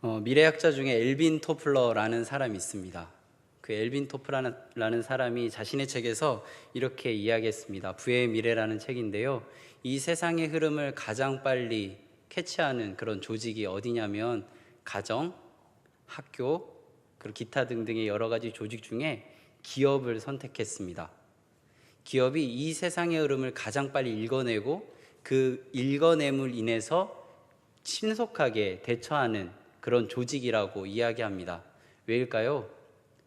어, 미래학자 중에 엘빈 토플러라는 사람이 있습니다. 그 엘빈 토플러라는 사람이 자신의 책에서 이렇게 이야기했습니다. 부의 미래라는 책인데요. 이 세상의 흐름을 가장 빨리 캐치하는 그런 조직이 어디냐면 가정, 학교, 그리고 기타 등등의 여러 가지 조직 중에 기업을 선택했습니다. 기업이 이 세상의 흐름을 가장 빨리 읽어내고 그 읽어냄을 인해서 신속하게 대처하는 그런 조직이라고 이야기합니다. 왜일까요?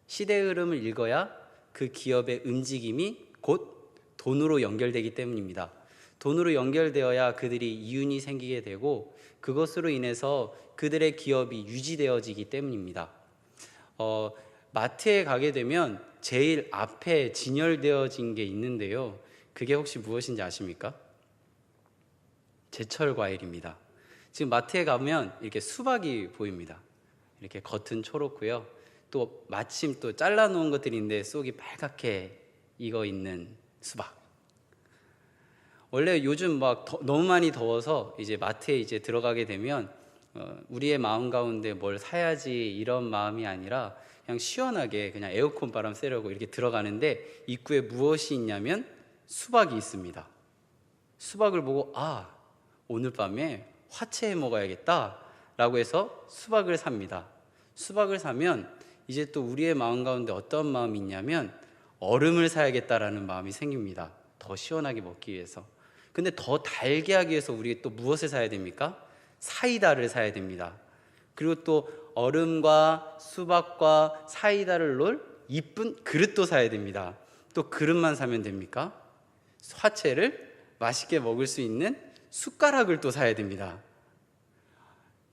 시대의 흐름을 읽어야 그 기업의 움직임이 곧 돈으로 연결되기 때문입니다. 돈으로 연결되어야 그들이 이윤이 생기게 되고 그것으로 인해서 그들의 기업이 유지되어지기 때문입니다. 어, 마트에 가게 되면 제일 앞에 진열되어진 게 있는데요. 그게 혹시 무엇인지 아십니까? 제철 과일입니다. 지금 마트에 가면 이렇게 수박이 보입니다. 이렇게 겉은 초록고요. 또 마침 또 잘라 놓은 것들인데 속이 빨갛게 익어 있는 수박. 원래 요즘 막 더, 너무 많이 더워서 이제 마트에 이제 들어가게 되면 어, 우리의 마음 가운데 뭘 사야지 이런 마음이 아니라 그냥 시원하게 그냥 에어컨 바람 쐬려고 이렇게 들어가는데 입구에 무엇이 있냐면 수박이 있습니다. 수박을 보고 아 오늘 밤에 화채해 먹어야겠다라고 해서 수박을 삽니다. 수박을 사면 이제 또 우리의 마음 가운데 어떤 마음이 있냐면 얼음을 사야겠다라는 마음이 생깁니다. 더 시원하게 먹기 위해서. 근데 더 달게 하기 위해서 우리 또 무엇을 사야 됩니까? 사이다를 사야 됩니다. 그리고 또 얼음과 수박과 사이다를 넣을 이쁜 그릇도 사야 됩니다. 또 그릇만 사면 됩니까? 화채를 맛있게 먹을 수 있는 숟가락을 또 사야 됩니다.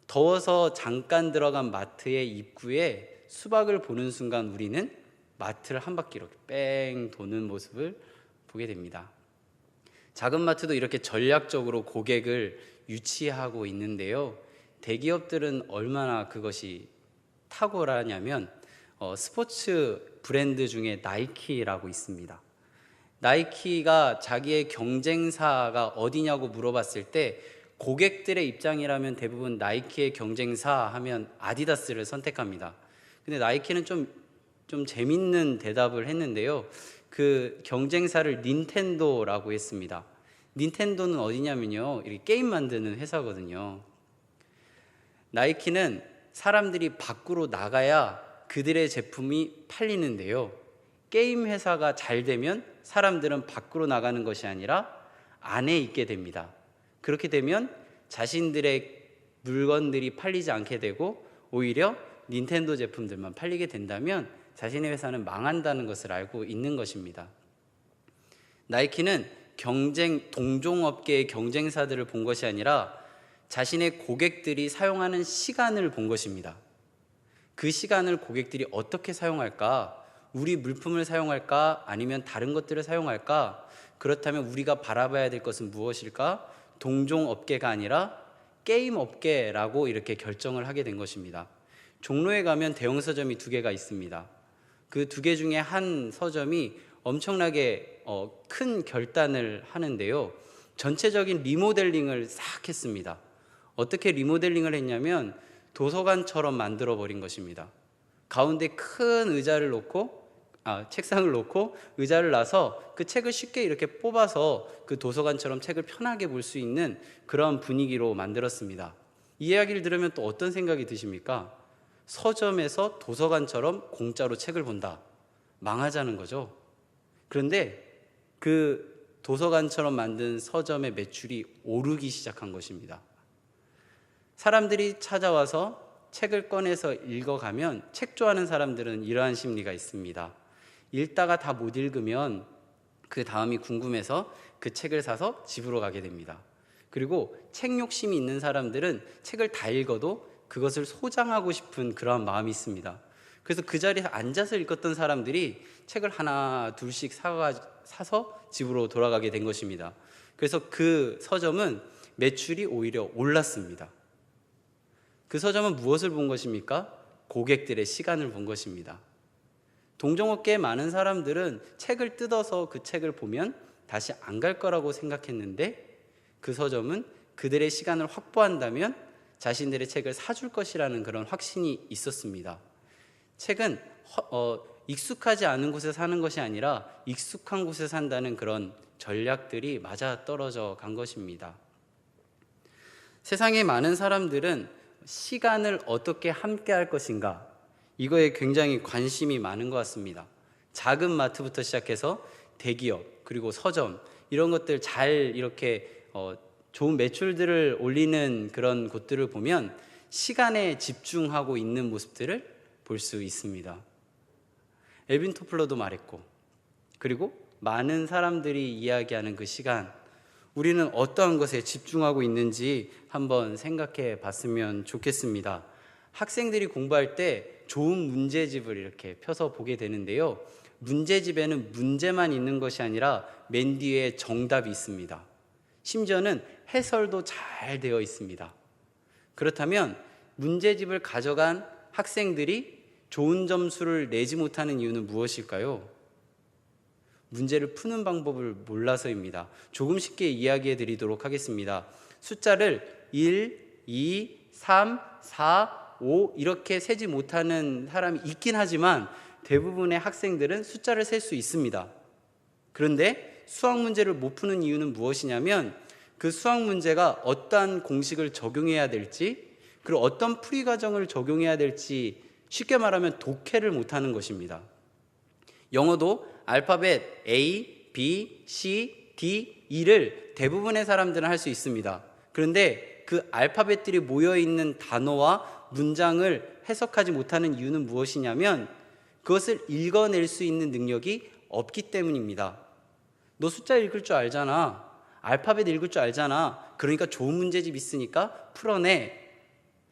더워서 잠깐 들어간 마트의 입구에 수박을 보는 순간 우리는 마트를 한 바퀴 이렇게 뺑 도는 모습을 보게 됩니다. 작은 마트도 이렇게 전략적으로 고객을 유치하고 있는데요. 대기업들은 얼마나 그것이 탁월하냐면 어, 스포츠 브랜드 중에 나이키라고 있습니다. 나이키가 자기의 경쟁사가 어디냐고 물어봤을 때 고객들의 입장이라면 대부분 나이키의 경쟁사 하면 아디다스를 선택합니다. 근데 나이키는 좀, 좀 재밌는 대답을 했는데요. 그 경쟁사를 닌텐도라고 했습니다. 닌텐도는 어디냐면요. 이렇게 게임 만드는 회사거든요. 나이키는 사람들이 밖으로 나가야 그들의 제품이 팔리는데요. 게임 회사가 잘 되면 사람들은 밖으로 나가는 것이 아니라 안에 있게 됩니다. 그렇게 되면 자신들의 물건들이 팔리지 않게 되고 오히려 닌텐도 제품들만 팔리게 된다면 자신의 회사는 망한다는 것을 알고 있는 것입니다. 나이키는 경쟁 동종업계의 경쟁사들을 본 것이 아니라 자신의 고객들이 사용하는 시간을 본 것입니다. 그 시간을 고객들이 어떻게 사용할까? 우리 물품을 사용할까? 아니면 다른 것들을 사용할까? 그렇다면 우리가 바라봐야 될 것은 무엇일까? 동종 업계가 아니라 게임 업계라고 이렇게 결정을 하게 된 것입니다. 종로에 가면 대형 서점이 두 개가 있습니다. 그 두 개 중에 한 서점이 엄청나게 어, 큰 결단을 하는데요. 전체적인 리모델링을 싹 했습니다. 어떻게 리모델링을 했냐면 도서관처럼 만들어 버린 것입니다. 가운데 큰 의자를 놓고 아, 책상을 놓고 의자를 놔서 그 책을 쉽게 이렇게 뽑아서 그 도서관처럼 책을 편하게 볼 수 있는 그런 분위기로 만들었습니다. 이 이야기를 들으면 또 어떤 생각이 드십니까? 서점에서 도서관처럼 공짜로 책을 본다. 망하자는 거죠. 그런데 그 도서관처럼 만든 서점의 매출이 오르기 시작한 것입니다. 사람들이 찾아와서 책을 꺼내서 읽어가면 책 좋아하는 사람들은 이러한 심리가 있습니다. 읽다가 다 못 읽으면 그 다음이 궁금해서 그 책을 사서 집으로 가게 됩니다. 그리고 책 욕심이 있는 사람들은 책을 다 읽어도 그것을 소장하고 싶은 그러한 마음이 있습니다. 그래서 그 자리에 앉아서 읽었던 사람들이 책을 하나 둘씩 사가, 사서 집으로 돌아가게 된 것입니다. 그래서 그 서점은 매출이 오히려 올랐습니다. 그 서점은 무엇을 본 것입니까? 고객들의 시간을 본 것입니다. 동종업계에 많은 사람들은 책을 뜯어서 그 책을 보면 다시 안 갈 거라고 생각했는데 그 서점은 그들의 시간을 확보한다면 자신들의 책을 사줄 것이라는 그런 확신이 있었습니다. 책은 허- 어, 익숙하지 않은 곳에 사는 것이 아니라 익숙한 곳에 산다는 그런 전략들이 맞아 떨어져 간 것입니다. 세상의 많은 사람들은 시간을 어떻게 함께 할 것인가 이거에 굉장히 관심이 많은 것 같습니다. 작은 마트부터 시작해서 대기업 그리고 서점 이런 것들 잘 이렇게 어, 좋은 매출들을 올리는 그런 곳들을 보면 시간에 집중하고 있는 모습들을 볼 수 있습니다. 엘빈 토플러도 말했고 그리고 많은 사람들이 이야기하는 그 시간 우리는 어떠한 것에 집중하고 있는지 한번 생각해 봤으면 좋겠습니다. 학생들이 공부할 때 좋은 문제집을 이렇게 펴서 보게 되는데요. 문제집에는 문제만 있는 것이 아니라 맨 뒤에 정답이 있습니다. 심지어는 해설도 잘 되어 있습니다. 그렇다면 문제집을 가져간 학생들이 좋은 점수를 내지 못하는 이유는 무엇일까요? 문제를 푸는 방법을 몰라서입니다. 조금 쉽게 이야기해 드리도록 하겠습니다. 숫자를 1, 2, 3, 4, 5 이렇게 세지 못하는 사람이 있긴 하지만 대부분의 학생들은 숫자를 셀 수 있습니다. 그런데 수학 문제를 못 푸는 이유는 무엇이냐면 그 수학 문제가 어떠한 공식을 적용해야 될지 그리고 어떤 풀이 과정을 적용해야 될지 쉽게 말하면 독해를 못하는 것입니다. 영어도 알파벳 A, B, C, D, E를 대부분의 사람들은 할 수 있습니다. 그런데 그 알파벳들이 모여 있는 단어와 문장을 해석하지 못하는 이유는 무엇이냐면 그것을 읽어낼 수 있는 능력이 없기 때문입니다. 너 숫자 읽을 줄 알잖아. 알파벳 읽을 줄 알잖아. 그러니까 좋은 문제집 있으니까 풀어내.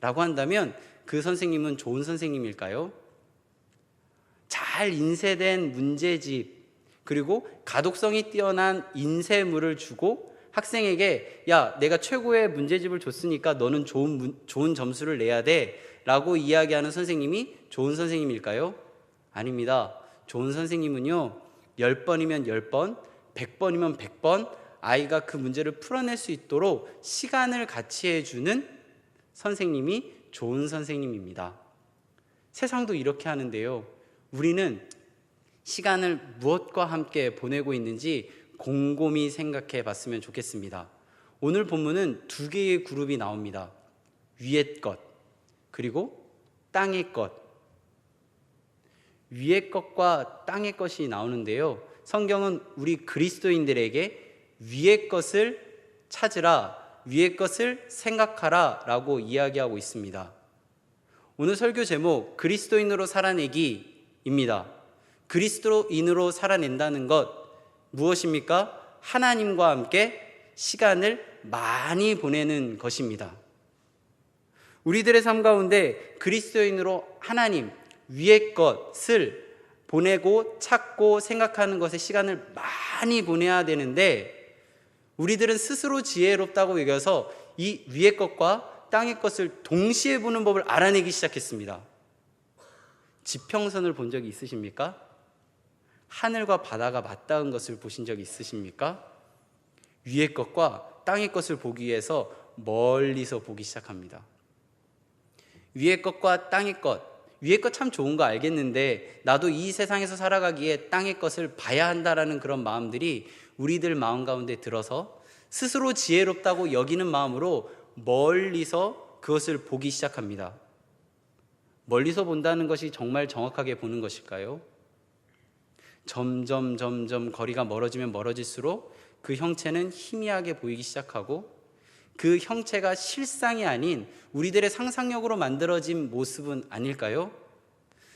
라고 한다면 그 선생님은 좋은 선생님일까요? 잘 인쇄된 문제집 그리고 가독성이 뛰어난 인쇄물을 주고 학생에게 야 내가 최고의 문제집을 줬으니까 너는 좋은 문- 좋은 점수를 내야 돼라고 이야기하는 선생님이 좋은 선생님일까요? 아닙니다. 좋은 선생님은요 10번이면 10번, 100번이면 100번 아이가 그 문제를 풀어낼 수 있도록 시간을 같이 해 주는 선생님이 좋은 선생님입니다. 세상도 이렇게 하는데요. 우리는 시간을 무엇과 함께 보내고 있는지 곰곰이 생각해 봤으면 좋겠습니다. 오늘 본문은 두 개의 그룹이 나옵니다. 위의 것, 그리고 땅의 것. 위의 것과 땅의 것이 나오는데요. 성경은 우리 그리스도인들에게 위의 것을 찾으라, 위의 것을 생각하라 라고 이야기하고 있습니다. 오늘 설교 제목 그리스도인으로 살아내기 입니다. 그리스도인으로 살아낸다는 것 무엇입니까? 하나님과 함께 시간을 많이 보내는 것입니다. 우리들의 삶 가운데 그리스도인으로 하나님 위의 것을 보내고 찾고 생각하는 것에 시간을 많이 보내야 되는데 우리들은 스스로 지혜롭다고 여겨서 이 위의 것과 땅의 것을 동시에 보는 법을 알아내기 시작했습니다. 지평선을 본 적이 있으십니까? 하늘과 바다가 맞닿은 것을 보신 적이 있으십니까? 위의 것과 땅의 것을 보기 위해서 멀리서 보기 시작합니다. 위의 것과 땅의 것, 위의 것 참 좋은 거 알겠는데 나도 이 세상에서 살아가기에 땅의 것을 봐야 한다라는 그런 마음들이 우리들 마음 가운데 들어서 스스로 지혜롭다고 여기는 마음으로 멀리서 그것을 보기 시작합니다. 멀리서 본다는 것이 정말 정확하게 보는 것일까요? 점점 점점 거리가 멀어지면 멀어질수록 그 형체는 희미하게 보이기 시작하고 그 형체가 실상이 아닌 우리들의 상상력으로 만들어진 모습은 아닐까요?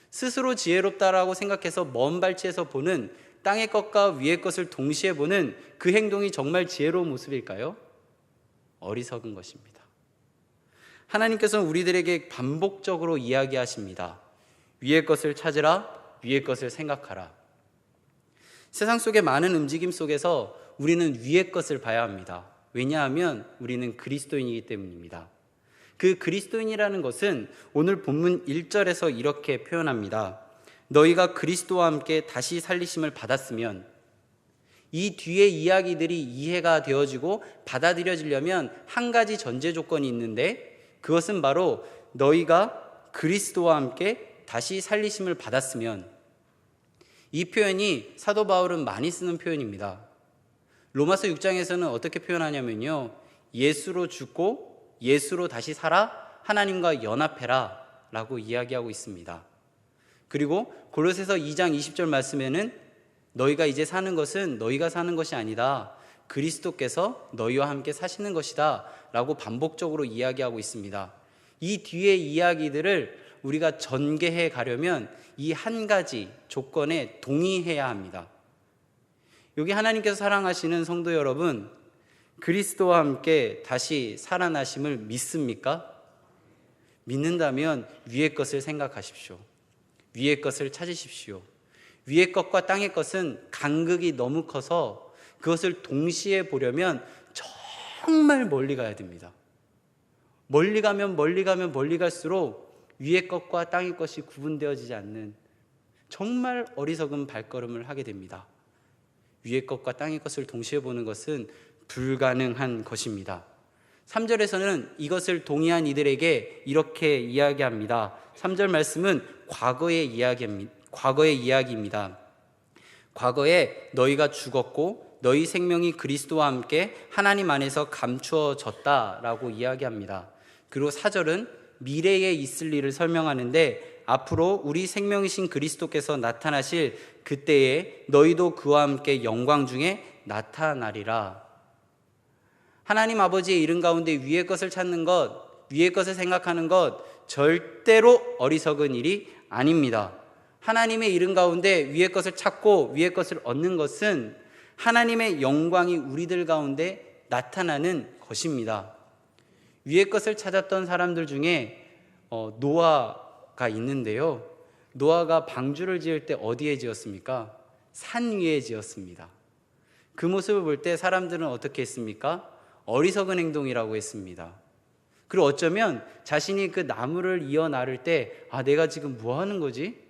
스스로 지혜롭다라고 생각해서 먼 발치에서 보는 땅의 것과 위의 것을 동시에 보는 그 행동이 정말 지혜로운 모습일까요? 어리석은 것입니다. 하나님께서는 우리들에게 반복적으로 이야기하십니다. 위의 것을 찾으라, 위의 것을 생각하라. 세상 속의 많은 움직임 속에서 우리는 위의 것을 봐야 합니다. 왜냐하면 우리는 그리스도인이기 때문입니다. 그 그리스도인이라는 것은 오늘 본문 1절에서 이렇게 표현합니다. 너희가 그리스도와 함께 다시 살리심을 받았으면 이 뒤에 이야기들이 이해가 되어지고 받아들여지려면 한 가지 전제 조건이 있는데 그것은 바로 너희가 그리스도와 함께 다시 살리심을 받았으면 이 표현이 사도 바울은 많이 쓰는 표현입니다. 로마서 6장에서는 어떻게 표현하냐면요. 예수로 죽고 예수로 다시 살아 하나님과 연합해라 라고 이야기하고 있습니다. 그리고 골로새서 2장 20절 말씀에는 너희가 이제 사는 것은 너희가 사는 것이 아니다. 그리스도께서 너희와 함께 사시는 것이다. 라고 반복적으로 이야기하고 있습니다. 이 뒤의 이야기들을 우리가 전개해 가려면 이 한 가지 조건에 동의해야 합니다. 여기 하나님께서 사랑하시는 성도 여러분, 그리스도와 함께 다시 살아나심을 믿습니까? 믿는다면 위의 것을 생각하십시오. 위의 것을 찾으십시오. 위의 것과 땅의 것은 간극이 너무 커서 그것을 동시에 보려면 정말 멀리 가야 됩니다. 멀리 가면 멀리 가면 멀리 갈수록 위의 것과 땅의 것이 구분되어지지 않는 정말 어리석은 발걸음을 하게 됩니다. 위의 것과 땅의 것을 동시에 보는 것은 불가능한 것입니다. 3절에서는 이것을 동의한 이들에게 이렇게 이야기합니다. 3절 말씀은 과거의 이야기입니다. 과거의 이야기입니다. 과거에 너희가 죽었고 너희 생명이 그리스도와 함께 하나님 안에서 감추어졌다라고 이야기합니다. 그리고 4절은 미래에 있을 일을 설명하는데 앞으로 우리 생명이신 그리스도께서 나타나실 그때에 너희도 그와 함께 영광 중에 나타나리라. 하나님 아버지의 이름 가운데 위의 것을 찾는 것, 위의 것을 생각하는 것 절대로 어리석은 일이 아닙니다. 하나님의 이름 가운데 위의 것을 찾고 위의 것을 얻는 것은 하나님의 영광이 우리들 가운데 나타나는 것입니다. 위의 것을 찾았던 사람들 중에 어, 노아가 있는데요. 노아가 방주를 지을 때 어디에 지었습니까? 산 위에 지었습니다. 그 모습을 볼 때 사람들은 어떻게 했습니까? 어리석은 행동이라고 했습니다. 그리고 어쩌면 자신이 그 나무를 이어 나를 때, 아, 내가 지금 뭐 하는 거지?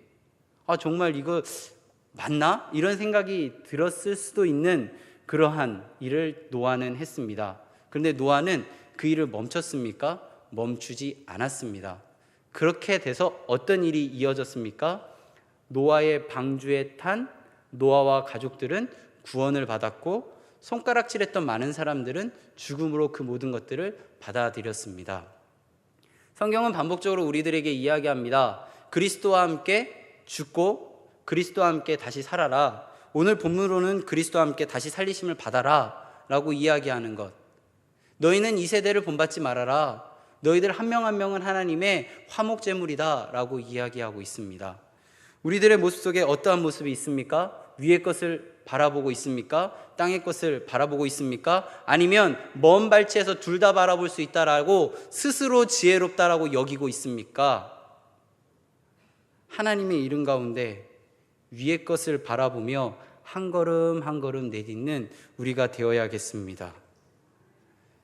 아, 정말 이거 맞나? 이런 생각이 들었을 수도 있는 그러한 일을 노아는 했습니다. 그런데 노아는 그 일을 멈췄습니까? 멈추지 않았습니다. 그렇게 돼서 어떤 일이 이어졌습니까? 노아의 방주에 탄 노아와 가족들은 구원을 받았고 손가락질했던 많은 사람들은 죽음으로 그 모든 것들을 받아들였습니다. 성경은 반복적으로 우리들에게 이야기합니다. 그리스도와 함께 죽고 그리스도와 함께 다시 살아라. 오늘 본문으로는 그리스도와 함께 다시 살리심을 받아라. 라고 이야기하는 것. 너희는 이 세대를 본받지 말아라. 너희들 한명한 명은 하나님의 화목제물이다. 라고 이야기하고 있습니다. 우리들의 모습 속에 어떠한 모습이 있습니까? 위의 것을 바라보고 있습니까? 땅의 것을 바라보고 있습니까? 아니면 먼 발치에서 둘 다 바라볼 수 있다라고 스스로 지혜롭다라고 여기고 있습니까? 하나님의 이름 가운데 위의 것을 바라보며 한 걸음 한 걸음 내딛는 우리가 되어야겠습니다.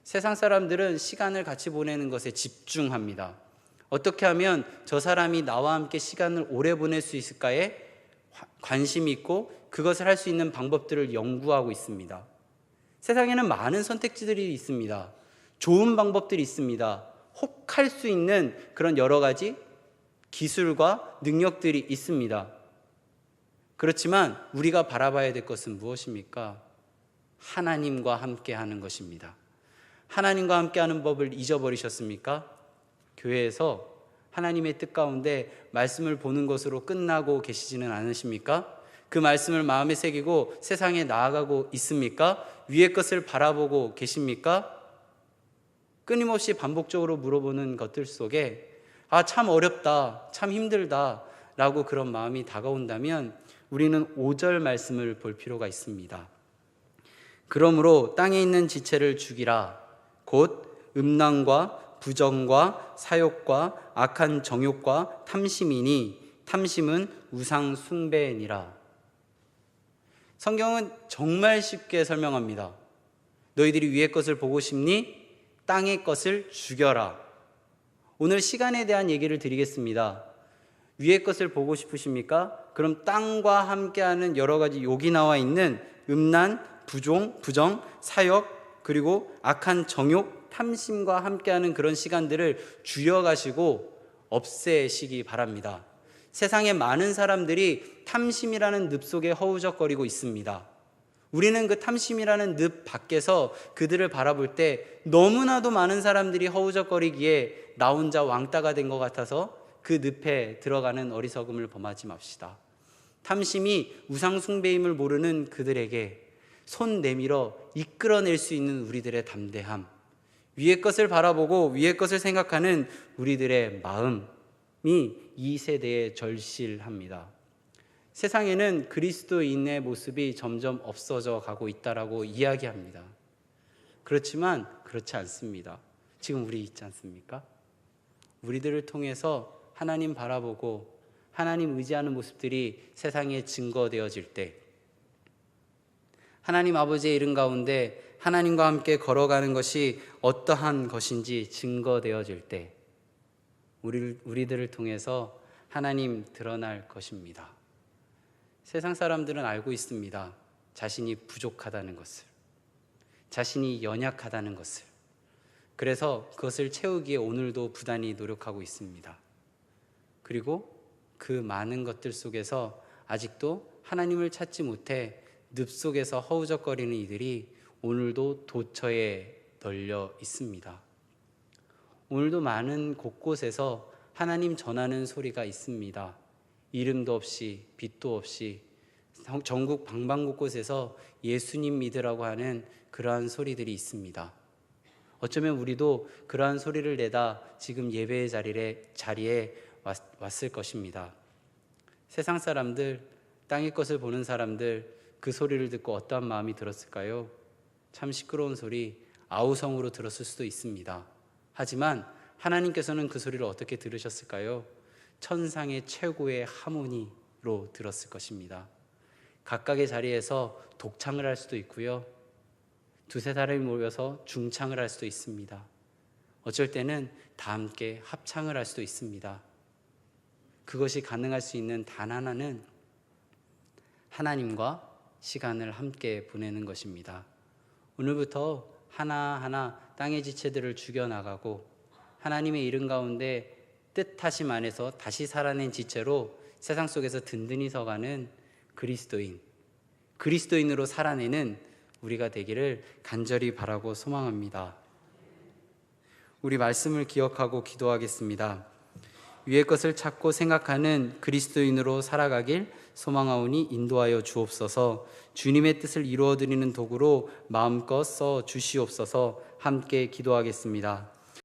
세상 사람들은 시간을 같이 보내는 것에 집중합니다. 어떻게 하면 저 사람이 나와 함께 시간을 오래 보낼 수 있을까에 관심이 있고 그것을 할 수 있는 방법들을 연구하고 있습니다. 세상에는 많은 선택지들이 있습니다. 좋은 방법들이 있습니다. 혹할 수 있는 그런 여러 가지 기술과 능력들이 있습니다. 그렇지만 우리가 바라봐야 될 것은 무엇입니까? 하나님과 함께 하는 것입니다. 하나님과 함께 하는 법을 잊어버리셨습니까? 교회에서 하나님의 뜻 가운데 말씀을 보는 것으로 끝나고 계시지는 않으십니까? 그 말씀을 마음에 새기고 세상에 나아가고 있습니까? 위의 것을 바라보고 계십니까? 끊임없이 반복적으로 물어보는 것들 속에 아, 참 어렵다, 참 힘들다, 라고 그런 마음이 다가온다면 우리는 5절 말씀을 볼 필요가 있습니다. 그러므로 땅에 있는 지체를 죽이라. 곧 음란과 부정과 사욕과 악한 정욕과 탐심이니 탐심은 우상 숭배니라. 성경은 정말 쉽게 설명합니다. 너희들이 위의 것을 보고 싶니? 땅의 것을 죽여라. 오늘 시간에 대한 얘기를 드리겠습니다. 위의 것을 보고 싶으십니까? 그럼 땅과 함께하는 여러 가지 욕이 나와 있는 음란, 부종, 부정, 사역, 그리고 악한 정욕, 탐심과 함께하는 그런 시간들을 줄여가시고 없애시기 바랍니다. 세상에 많은 사람들이 탐심이라는 늪 속에 허우적거리고 있습니다. 우리는 그 탐심이라는 늪 밖에서 그들을 바라볼 때 너무나도 많은 사람들이 허우적거리기에 나 혼자 왕따가 된 것 같아서 그 늪에 들어가는 어리석음을 범하지 맙시다. 탐심이 우상숭배임을 모르는 그들에게 손 내밀어 이끌어낼 수 있는 우리들의 담대함, 위의 것을 바라보고 위의 것을 생각하는 우리들의 마음이 이 세대에 절실합니다. 세상에는 그리스도인의 모습이 점점 없어져 가고 있다라고 이야기합니다. 그렇지만 그렇지 않습니다. 지금 우리 있지 않습니까? 우리들을 통해서 하나님 바라보고 하나님 의지하는 모습들이 세상에 증거되어질 때 하나님 아버지의 이름 가운데 하나님과 함께 걸어가는 것이 어떠한 것인지 증거되어질 때 우리, 우리들을 통해서 하나님 드러날 것입니다. 세상 사람들은 알고 있습니다. 자신이 부족하다는 것을. 자신이 연약하다는 것을. 그래서 그것을 채우기에 오늘도 부단히 노력하고 있습니다. 그리고 그 많은 것들 속에서 아직도 하나님을 찾지 못해 늪 속에서 허우적거리는 이들이 오늘도 도처에 널려 있습니다. 오늘도 많은 곳곳에서 하나님 전하는 소리가 있습니다. 이름도 없이 빛도 없이 전국 방방곳곳에서 예수님 믿으라고 하는 그러한 소리들이 있습니다. 어쩌면 우리도 그러한 소리를 내다 지금 예배의 자리에, 자리에 왔, 왔 을 것입니다. 세상 사람들, 땅의 것을 보는 사람들 그 소리를 듣고 어떠한 마음이 들었을까요? 참 시끄러운 소리, 아우성으로 들었을 수도 있습니다. 하지만 하나님께서는 그 소리를 어떻게 들으셨을까요? 천상의 최고의 하모니로 들었을 것입니다. 각각의 자리에서 독창을 할 수도 있고요. 두세 사람이 모여서 중창을 할 수도 있습니다. 어쩔 때는 다 함께 합창을 할 수도 있습니다. 그것이 가능할 수 있는 단 하나는 하나님과 시간을 함께 보내는 것입니다. 오늘부터 하나하나 땅의 지체들을 죽여나가고 하나님의 이름 가운데 뜻하심 안에서 다시 살아낸 지체로 세상 속에서 든든히 서가는 그리스도인, 그리스도인으로 살아내는 우리가 되기를 간절히 바라고 소망합니다. 우리 말씀을 기억하고 기도하겠습니다. 위의 것을 찾고 생각하는 그리스도인으로 살아가길 소망하오니 인도하여 주옵소서 주님의 뜻을 이루어 드리는 도구로 마음껏 써 주시옵소서 함께 기도하겠습니다.